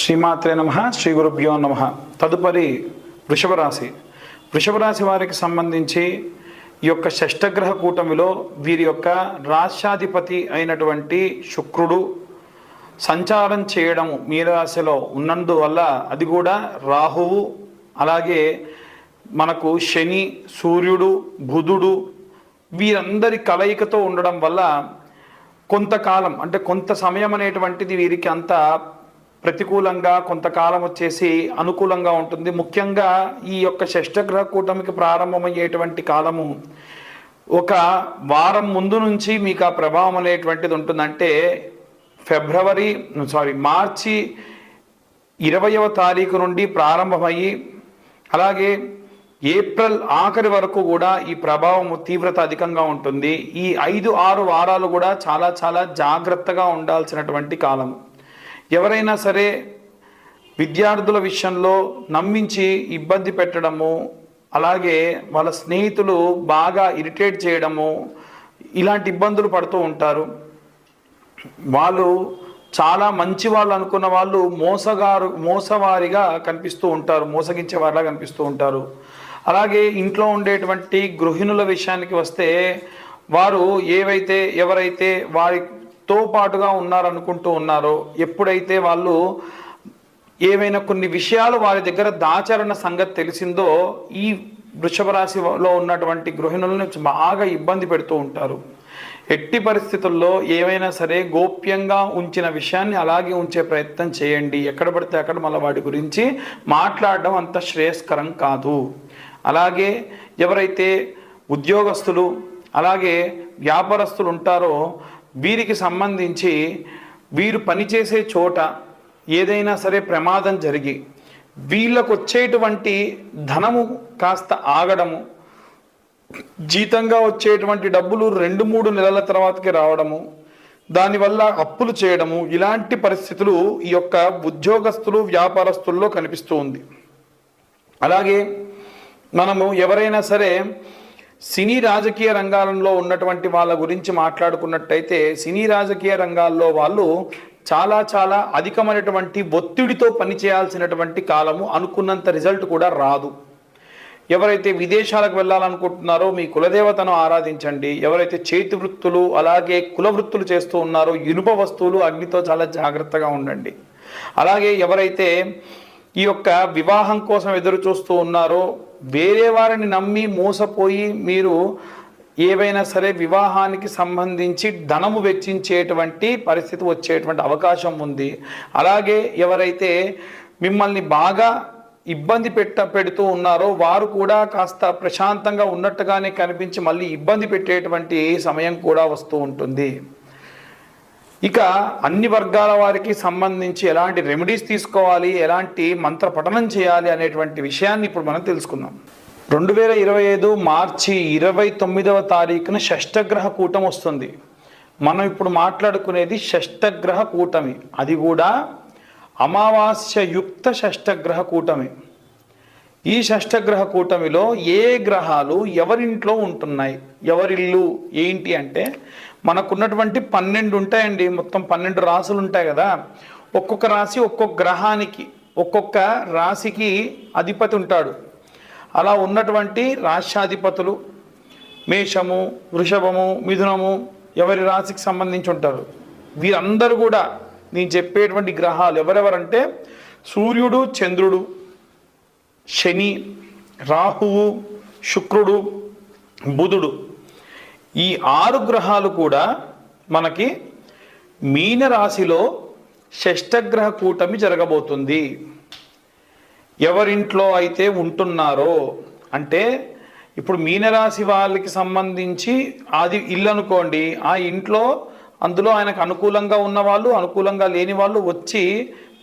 శ్రీమాత్రే నమ శ్రీ గురుభ్యో నమ. తదుపరి వృషభ రాశి వృషభ రాశి వారికి సంబంధించి ఈ యొక్క షష్టగ్రహ కూటమిలో వీరి యొక్క రాష్ట్రాధిపతి అయినటువంటి శుక్రుడు సంచారం చేయడం మీనరాశిలో ఉన్నందువల్ల అది కూడా రాహువు అలాగే మనకు శని సూర్యుడు బుధుడు వీరందరి కలయికతో ఉండడం వల్ల కొంతకాలం అంటే కొంత సమయం అనేటువంటిది వీరికి అంత ప్రతికూలంగా కొంతకాలం వచ్చేసి అనుకూలంగా ఉంటుంది. ముఖ్యంగా ఈ యొక్క షష్టగ్రహ కూటమికి ప్రారంభమయ్యేటువంటి కాలము ఒక వారం ముందు నుంచి మీకు ఆ ప్రభావం అనేటువంటిది ఉంటుందంటే ఫిబ్రవరి సారీ మార్చి ఇరవయవ తారీఖు నుండి ప్రారంభమయ్యి అలాగే ఏప్రిల్ ఆఖరి వరకు కూడా ఈ ప్రభావం తీవ్రత అధికంగా ఉంటుంది. ఈ ఐదు ఆరు వారాలు కూడా చాలా చాలా జాగ్రత్తగా ఉండాల్సినటువంటి కాలం ఎవరైనా సరే విద్యార్థుల విషయంలో నమ్మించి ఇబ్బంది పెట్టడము అలాగే వాళ్ళ స్నేహితులు బాగా ఇరిటేట్ చేయడము ఇలాంటి ఇబ్బందులు పడుతూ ఉంటారు. వాళ్ళు చాలా మంచి వాళ్ళు అనుకున్న వాళ్ళు మోసగారు మోసవారిగా కనిపిస్తూ ఉంటారు మోసగించే వారిలా కనిపిస్తూ ఉంటారు. అలాగే ఇంట్లో ఉండేటువంటి గృహిణుల విషయానికి వస్తే వారు ఏవైతే ఎవరైతే వారి తో పాటుగా ఉన్నారనుకుంటూ ఉన్నారో ఎప్పుడైతే వాళ్ళు ఏవైనా కొన్ని విషయాలు వారి దగ్గర దాచారన్న సంగతి తెలిసిందో ఈ వృషభ రాశిలో ఉన్నటువంటి గృహిణులను బాగా ఇబ్బంది పెడుతూ ఉంటారు. ఎట్టి పరిస్థితుల్లో ఏవైనా సరే గోప్యంగా ఉంచిన విషయాన్ని అలాగే ఉంచే ప్రయత్నం చేయండి. ఎక్కడ పడితే అక్కడ మళ్ళీ వాటి గురించి మాట్లాడడం అంత శ్రేయస్కరం కాదు. అలాగే ఎవరైతే ఉద్యోగస్తులు అలాగే వ్యాపారస్తులు ఉంటారో వీరికి సంబంధించి వీరు పనిచేసే చోట ఏదైనా సరే ప్రమాదం జరిగి వీళ్ళకు వచ్చేటువంటి ధనము కాస్త ఆగడము జీతంగా వచ్చేటువంటి డబ్బులు రెండు మూడు నెలల తర్వాతకి రావడము దానివల్ల అప్పులు చేయడము ఇలాంటి పరిస్థితులు ఈ యొక్క ఉద్యోగస్తులు వ్యాపారస్తుల్లో కనిపిస్తూ ఉంది. అలాగే మనము ఎవరైనా సరే సినీ రాజకీయ రంగాలలో ఉన్నటువంటి వాళ్ళ గురించి మాట్లాడుకున్నట్టయితే సినీ రాజకీయ రంగాల్లో వాళ్ళు చాలా చాలా అధికమైనటువంటి ఒత్తిడితో పనిచేయాల్సినటువంటి కాలము అనుకున్నంత రిజల్ట్ కూడా రాదు. ఎవరైతే విదేశాలకు వెళ్ళాలనుకుంటున్నారో మీ కులదేవతను ఆరాధించండి. ఎవరైతే చేతి వృత్తులు అలాగే కుల వృత్తులు చేస్తూ ఉన్నారో ఇనుప వస్తువులు అగ్నితో చాలా జాగ్రత్తగా ఉండండి. అలాగే ఎవరైతే ఈ యొక్క వివాహం కోసం ఎదురు చూస్తూ ఉన్నారో వేరే వారిని నమ్మి మోసపోయి మీరు ఏవైనా సరే వివాహానికి సంబంధించి ధనము వెచ్చించేటువంటి పరిస్థితి వచ్చేటువంటి అవకాశం ఉంది. అలాగే ఎవరైతే మిమ్మల్ని బాగా ఇబ్బంది పెట్ట పెడుతూ ఉన్నారో వారు కూడా కాస్త ప్రశాంతంగా ఉన్నట్టుగానే కనిపించి మళ్ళీ ఇబ్బంది పెట్టేటువంటి సమయం కూడా వస్తూ ఉంటుంది. ఇక అన్ని వర్గాల వారికి సంబంధించి ఎలాంటి రెమెడీస్ తీసుకోవాలి ఎలాంటి మంత్ర పఠనం చేయాలి అనేటువంటి విషయాన్ని ఇప్పుడు మనం తెలుసుకుందాం. రెండు వేల ఇరవై ఐదు మార్చి ఇరవై తొమ్మిదవ తారీఖున షష్టగ్రహ కూటమి వస్తుంది. మనం ఇప్పుడు మాట్లాడుకునేది షష్టగ్రహ కూటమి. అది కూడా అమావాస్య యుక్త షష్టగ్రహ కూటమి. ఈ షష్టగ్రహ కూటమిలో ఏ గ్రహాలు ఎవరింట్లో ఉంటున్నాయి? ఎవరిల్లు? ఏంటి అంటే మనకున్నటువంటి పన్నెండు ఉంటాయండి మొత్తం పన్నెండు రాసులు ఉంటాయి కదా. ఒక్కొక్క రాశి ఒక్కొక్క గ్రహానికి ఒక్కొక్క రాశికి అధిపతి ఉంటాడు. అలా ఉన్నటువంటి రాష్ట్రాధిపతులు మేషము వృషభము మిథునము ఎవరి రాశికి సంబంధించి ఉంటారు? వీరందరూ కూడా నేను చెప్పేటువంటి గ్రహాలు ఎవరెవరంటే సూర్యుడు చంద్రుడు శని రాహువు శుక్రుడు బుధుడు. ఈ ఆరు గ్రహాలు కూడా మనకి మీనరాశిలో షష్టగ్రహ కూటమి జరగబోతుంది. ఎవరింట్లో అయితే ఉంటున్నారో అంటే ఇప్పుడు మీనరాశి వాళ్ళకి సంబంధించి అది ఇల్లు అనుకోండి ఆ ఇంట్లో అందులో ఆయనకు అనుకూలంగా ఉన్న వాళ్ళు అనుకూలంగా లేని వాళ్ళు వచ్చి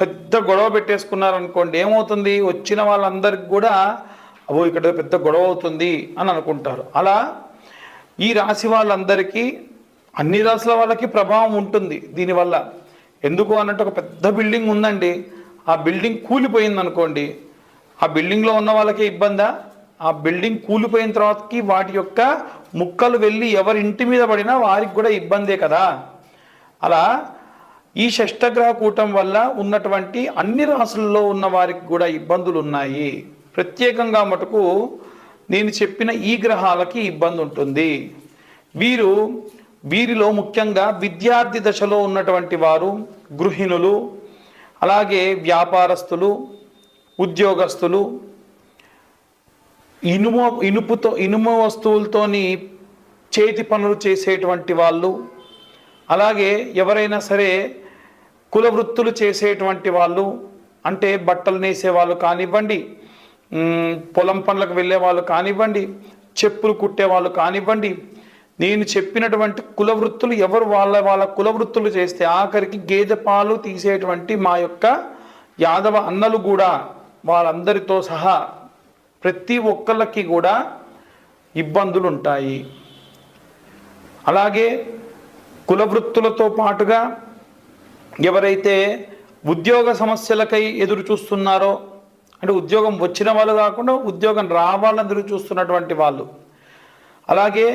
పెద్ద గొడవ పెట్టేసుకున్నారు అనుకోండి ఏమవుతుంది? వచ్చిన వాళ్ళందరికి కూడా అవో ఇక్కడ పెద్ద గొడవ అవుతుంది అని అనుకుంటారు. అలా ఈ రాశి వాళ్ళందరికీ అన్ని రాశుల వాళ్ళకి ప్రభావం ఉంటుంది దీనివల్ల. ఎందుకు అన్నట్టు ఒక పెద్ద బిల్డింగ్ ఉందండి. ఆ బిల్డింగ్ కూలిపోయింది అనుకోండి ఆ బిల్డింగ్లో ఉన్న వాళ్ళకే ఇబ్బందా? ఆ బిల్డింగ్ కూలిపోయిన తర్వాతకి వాటి యొక్క ముక్కలు వెళ్ళి ఎవరి ఇంటి మీద పడినా వారికి కూడా ఇబ్బందే కదా. అలా ఈ షష్టగ్రహ కూటం వల్ల ఉన్నటువంటి అన్ని రాసుల్లో ఉన్న వారికి కూడా ఇబ్బందులు ఉన్నాయి ప్రత్యేకంగా మటుకు నేను చెప్పిన ఈ గ్రహాలకి ఇబ్బంది ఉంటుంది. వీరు వీరిలో ముఖ్యంగా విద్యార్థి దశలో ఉన్నటువంటి వారు గృహిణులు అలాగే వ్యాపారస్తులు ఉద్యోగస్తులు ఇనుము ఇనుపుతో ఇనుము వస్తువులతోని చేతి పనులు చేసేటువంటి వాళ్ళు అలాగే ఎవరైనా సరే కుల వృత్తులు చేసేటువంటి వాళ్ళు అంటే బట్టలు నేసే వాళ్ళు కానివ్వండి పొలం పనులకు వెళ్ళే వాళ్ళు కానివ్వండి చెప్పులు కుట్టే వాళ్ళు కానివ్వండి నేను చెప్పినటువంటి కుల వృత్తులు ఎవరు వాళ్ళ వాళ్ళ కుల వృత్తులు చేస్తే ఆఖరికి గేదె పాలు తీసేటువంటి మా యొక్క యాదవ అన్నలు కూడా వాళ్ళందరితో సహా ప్రతి ఒక్కళ్ళకి కూడా ఇబ్బందులు ఉంటాయి అలాగే కుల వృత్తులతో పాటుగా ఎవరైతే ఉద్యోగ సమస్యలకై ఎదురు చూస్తున్నారో అంటే ఉద్యోగం వచ్చిన వాళ్ళు కాకుండా ఉద్యోగం రావాలని ఎదురు చూస్తున్నటువంటి వాళ్ళు. అలాగే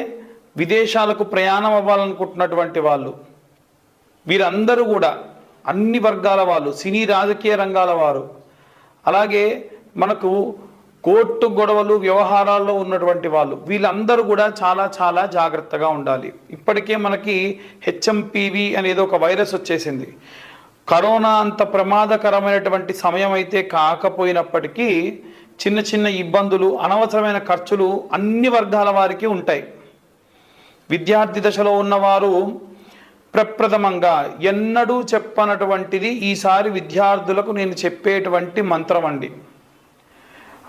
విదేశాలకు ప్రయాణం అవ్వాలనుకుంటున్నటువంటి వాళ్ళు. వీరందరూ కూడా అన్ని వర్గాల వాళ్ళు సినీ రాజకీయ రంగాల వారు. అలాగే మనకు కోర్టు గొడవలు వ్యవహారాల్లో ఉన్నటువంటి వాళ్ళు. వీళ్ళందరూ కూడా చాలా చాలా జాగ్రత్తగా ఉండాలి. ఇప్పటికే మనకి హెచ్ఎంపీవి అనేది ఒక వైరస్ వచ్చేసింది. కరోనా అంత ప్రమాదకరమైనటువంటి సమయం అయితే కాకపోయినప్పటికీ చిన్న చిన్న ఇబ్బందులు అనవసరమైన ఖర్చులు అన్ని వర్గాల వారికి ఉంటాయి. విద్యార్థి దశలో ఉన్నవారు ప్రప్రథమంగా ఎన్నడూ చెప్పనటువంటిది ఈసారి విద్యార్థులకు నేను చెప్పేటువంటి మంత్రం అండి.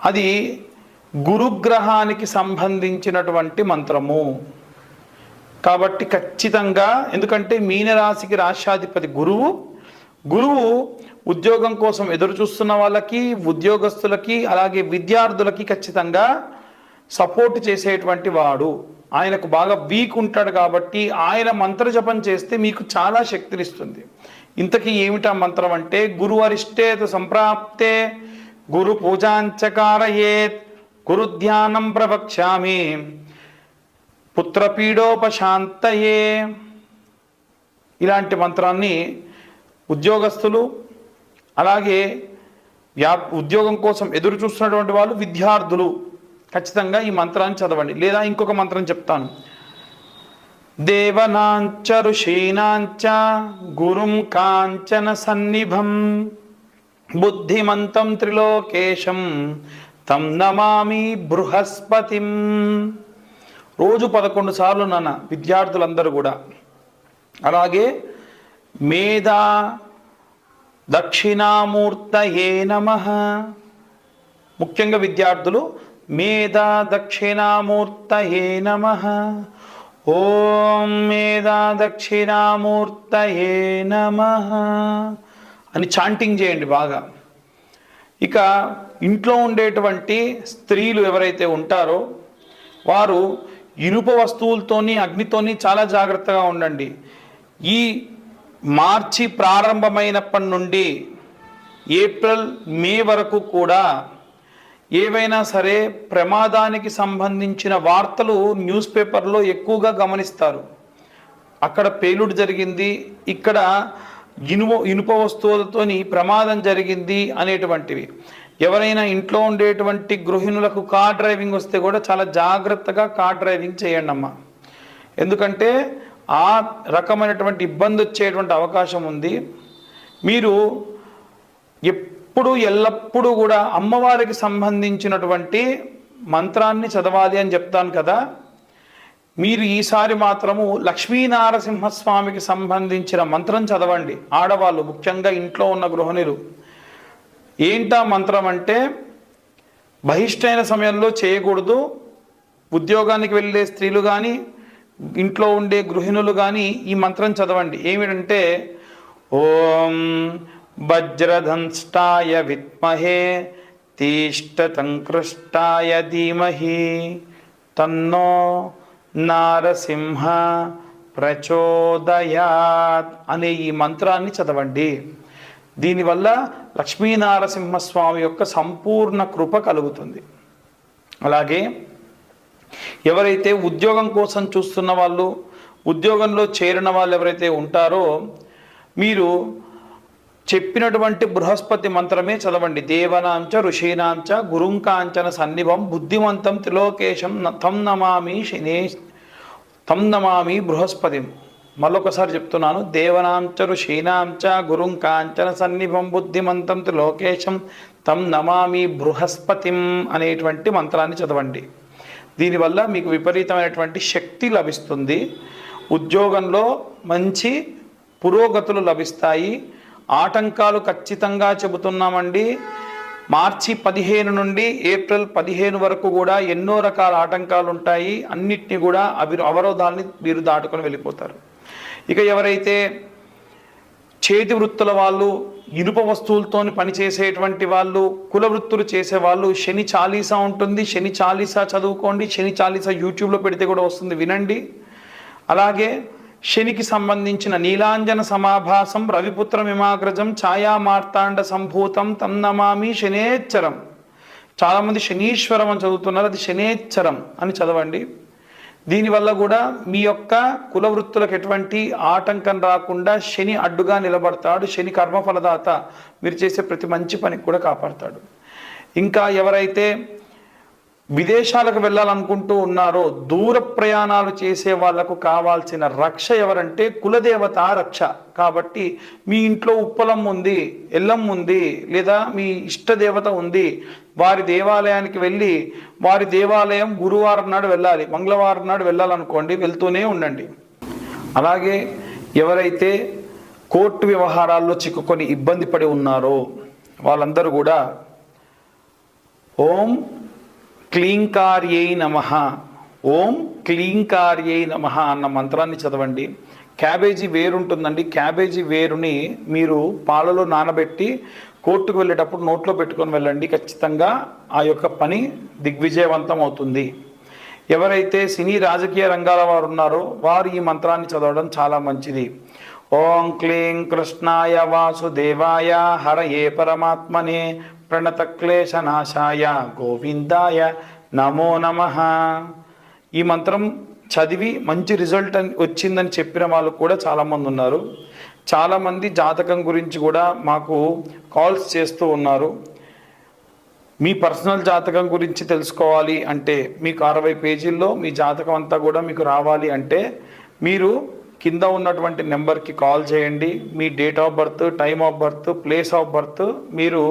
అది గురుగ్రహానికి సంబంధించినటువంటి మంత్రము. కాబట్టి ఖచ్చితంగా ఎందుకంటే మీనరాశికి రాష్ట్రాధిపతి గురువు గురువు ఉద్యోగం కోసం ఎదురు చూస్తున్న వాళ్ళకి ఉద్యోగస్తులకి అలాగే విద్యార్థులకి ఖచ్చితంగా సపోర్ట్ చేసేటువంటి వాడు. ఆయనకు బాగా వీక్ ఉంటాడు కాబట్టి ఆయన మంత్ర జపం చేస్తే మీకు చాలా శక్తినిస్తుంది. ఇంతకీ ఏమిటా మంత్రం అంటే గురు అరిష్టేత సంప్రాప్తే గురు పూజాంచకారయేత్ గురు ధ్యానం ప్రవక్ష్యామి పుత్రపీడోపశాంతయే. ఇలాంటి మంత్రాన్ని ఉద్యోగస్తులు అలాగే వ్యా ఉద్యోగం కోసం ఎదురు చూస్తున్నటువంటి వాళ్ళు విద్యార్థులు. ఖచ్చితంగా ఈ మంత్రాన్ని చదవండి. లేదా ఇంకొక మంత్రం చెప్తాను. దేవనాంచ ఋషీనాంచ గురుం కాంచన సన్నిభం బుద్ధిమంతం త్రిలోకేశం తం నమామి బృహస్పతిం. రోజు పదకొండు సార్లు నాన్న విద్యార్థులందరూ కూడా. అలాగే మేధా దక్షిణామూర్తయే నమ. ముఖ్యంగా విద్యార్థులు మేధా దక్షిణామూర్తయే నమ. ఓం మేధా దక్షిణామూర్తయే నమ. అని చాంటింగ్ చేయండి బాగా. ఇక ఇంట్లో ఉండేటువంటి స్త్రీలు ఎవరైతే ఉంటారో వారు ఇనుప వస్తువులతోని అగ్నితోని చాలా జాగ్రత్తగా ఉండండి. ఈ మార్చి ప్రారంభమైనప్పటి నుండి ఏప్రిల్ మే వరకు కూడా ఏవైనా సరే ప్రమాదానికి సంబంధించిన వార్తలు న్యూస్ పేపర్లో ఎక్కువగా గమనిస్తారు. అక్కడ పేలుడు జరిగింది ఇక్కడ ఇనుప ఇనుప వస్తువులతోని ప్రమాదం జరిగింది అనేటువంటివి. ఎవరైనా ఇంట్లో ఉండేటువంటి గృహిణులకు కార్ డ్రైవింగ్ వస్తే కూడా చాలా జాగ్రత్తగా కార్ డ్రైవింగ్ చేయండి అమ్మా ఎందుకంటే ఆ రకమైనటువంటి ఇబ్బంది వచ్చేటువంటి అవకాశం ఉంది. మీరు ఎప్పుడు ఎల్లప్పుడూ కూడా అమ్మవారికి సంబంధించినటువంటి మంత్రాన్ని చదవాలి అని చెప్తాను కదా. మీరు ఈసారి మాత్రము లక్ష్మీనారసింహస్వామికి సంబంధించిన మంత్రం చదవండి. ఆడవాళ్ళు ముఖ్యంగా ఇంట్లో ఉన్న గృహిణులు. ఏంటా మంత్రం అంటే బహిష్టైన సమయంలో చేయకూడదు. ఉద్యోగానికి వెళ్ళే స్త్రీలు కానీ ఇంట్లో ఉండే గృహిణులు కానీ ఈ మంత్రం చదవండి. ఏమిటంటే ఓం వజ్రధంష్టాయ విత్మహే తీష్టతంకృష్టాయ ధీమహి తన్నో నారసింహ ప్రచోదయాత్ అనే ఈ మంత్రాన్ని చదవండి. దీనివల్ల లక్ష్మీనారసింహస్వామి యొక్క సంపూర్ణ కృప కలుగుతుంది. అలాగే ఎవరైతే ఉద్యోగం కోసం చూస్తున్న వాళ్ళు ఉద్యోగంలో చేరిన వాళ్ళు ఎవరైతే ఉంటారో మీరు చెప్పినటువంటి బృహస్పతి మంత్రమే చదవండి. దేవనాంచ ఋషీనాంచ గురుంకాంచన సన్నిభం బుద్ధిమంతం త్రిలోకేశం తం నమామి శనే తం నమామి బృహస్పతిం. మళ్ళొకసారి చెప్తున్నాను. దేవనాంచ ఋషీనాంచ గురుంకాంచన సన్నిభం బుద్ధిమంతం త్రిలోకేశం తం నమామి బృహస్పతిం అనేటువంటి మంత్రాన్ని చదవండి. దీనివల్ల మీకు విపరీతమైనటువంటి శక్తి లభిస్తుంది. ఉద్యోగంలో మంచి పురోగతులు లభిస్తాయి. ఆటంకాలు ఖచ్చితంగా చెబుతున్నామండి. మార్చి పదిహేను నుండి ఏప్రిల్ పదిహేను వరకు కూడా ఎన్నో రకాల ఆటంకాలు ఉంటాయి. అన్నిటినీ కూడా అవి అవరోధాలని మీరు దాటుకొని వెళ్ళిపోతారు. ఇక ఎవరైతే చేతి వృత్తుల వాళ్ళు ఇనుప వస్తువులతో పనిచేసేటువంటి వాళ్ళు కుల వృత్తులు చేసేవాళ్ళు శని చాలీసా ఉంటుంది శని చాలీసా చదువుకోండి శని చాలీసా యూట్యూబ్లో పెడితే కూడా వస్తుంది వినండి. అలాగే శనికి సంబంధించిన నీలాంజన సమాభాసం రవిపుత్ర మిమాగ్రజం ఛాయా మార్తాండ సంభూతం తన్నమామి శనేచ్చరం. చాలామంది శనీశ్వరం అని చదువుతున్నారు అది శనేచ్చరం అని చదవండి. దీనివల్ల కూడా మీ యొక్క కుల వృత్తులకు ఎటువంటి ఆటంకం రాకుండా శని అడ్డుగా నిలబడతాడు. శని కర్మఫలదాత. మీరు చేసే ప్రతి మంచి పనికి కూడా కాపాడతాడు. ఇంకా ఎవరైతే విదేశాలకు వెళ్ళాలనుకుంటూ ఉన్నారో దూర ప్రయాణాలు చేసే వాళ్ళకు కావాల్సిన రక్ష ఎవరంటే కులదేవత రక్ష. కాబట్టి మీ ఇంట్లో ఉప్పలం ఉంది ఎల్లం ఉంది లేదా మీ ఇష్టదేవత ఉంది వారి దేవాలయానికి వెళ్ళి వారి దేవాలయం గురువారం నాడు వెళ్ళాలి మంగళవారం నాడు వెళ్ళాలనుకోండి వెళ్తూనే ఉండండి. అలాగే ఎవరైతే కోర్టు వ్యవహారాల్లో చిక్కుకొని ఇబ్బంది పడి ఉన్నారో వాళ్ళందరూ కూడా ఓం క్లీంకార్యై నమ. ఓం క్లీంకార్యై నమ అన్న మంత్రాన్ని చదవండి. క్యాబేజీ వేరు ఉంటుందండి క్యాబేజీ వేరుని మీరు పాలలో నానబెట్టి కోర్టుకు వెళ్ళేటప్పుడు నోట్లో పెట్టుకొని వెళ్ళండి. ఖచ్చితంగా ఆ యొక్క పని దిగ్విజయవంతం అవుతుంది. ఎవరైతే సినీ రాజకీయ రంగాల వారు ఉన్నారో వారు ఈ మంత్రాన్ని చదవడం చాలా మంచిది. ఓం క్లీం కృష్ణాయ వాసుదేవాయ హరయే పరమాత్మనే ప్రణతక్లేశనాశాయ గోవిందాయ నమో నమ. ఈ మంత్రం చదివి మంచి రిజల్ట్ అని వచ్చిందని చెప్పిన వాళ్ళు కూడా చాలామంది ఉన్నారు. చాలామంది జాతకం గురించి కూడా మాకు కాల్స్ చేస్తూ ఉన్నారు. మీ పర్సనల్ జాతకం గురించి తెలుసుకోవాలి అంటే మీకు అరవై పేజీల్లో మీ జాతకం అంతా కూడా మీకు రావాలి అంటే మీరు కింద ఉన్నటువంటి నెంబర్కి కాల్ చేయండి. మీ date of birth time of birth place of birth మీరు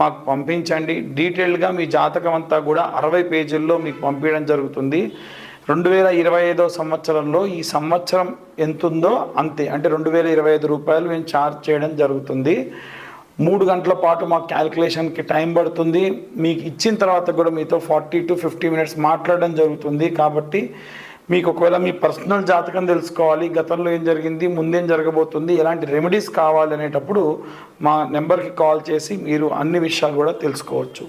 మాకు పంపించండి. డీటెయిల్గా మీ జాతకం అంతా కూడా అరవై పేజీల్లో మీకు పంపించడం జరుగుతుంది. రెండు వేల ఇరవై ఐదో సంవత్సరంలో ఈ సంవత్సరం ఎంత ఉందో అంతే. అంటే రెండు వేల ఇరవై ఐదు రూపాయలు మేము ఛార్జ్ చేయడం జరుగుతుంది. మూడు గంటల పాటు మా క్యాల్కులేషన్కి టైం పడుతుంది. మీకు ఇచ్చిన తర్వాత కూడా మీతో ఫార్టీ టు ఫిఫ్టీ మినిట్స్ మాట్లాడడం జరుగుతుంది. కాబట్టి మీకు ఒకవేళ మీ పర్సనల్ జాతకం తెలుసుకోవాలి గతంలో ఏం జరిగింది ముందేం జరగబోతుంది ఎలాంటి రెమెడీస్ కావాలి అనేటప్పుడు మా నెంబర్కి కాల్ చేసి మీరు అన్ని విషయాలు కూడా తెలుసుకోవచ్చు.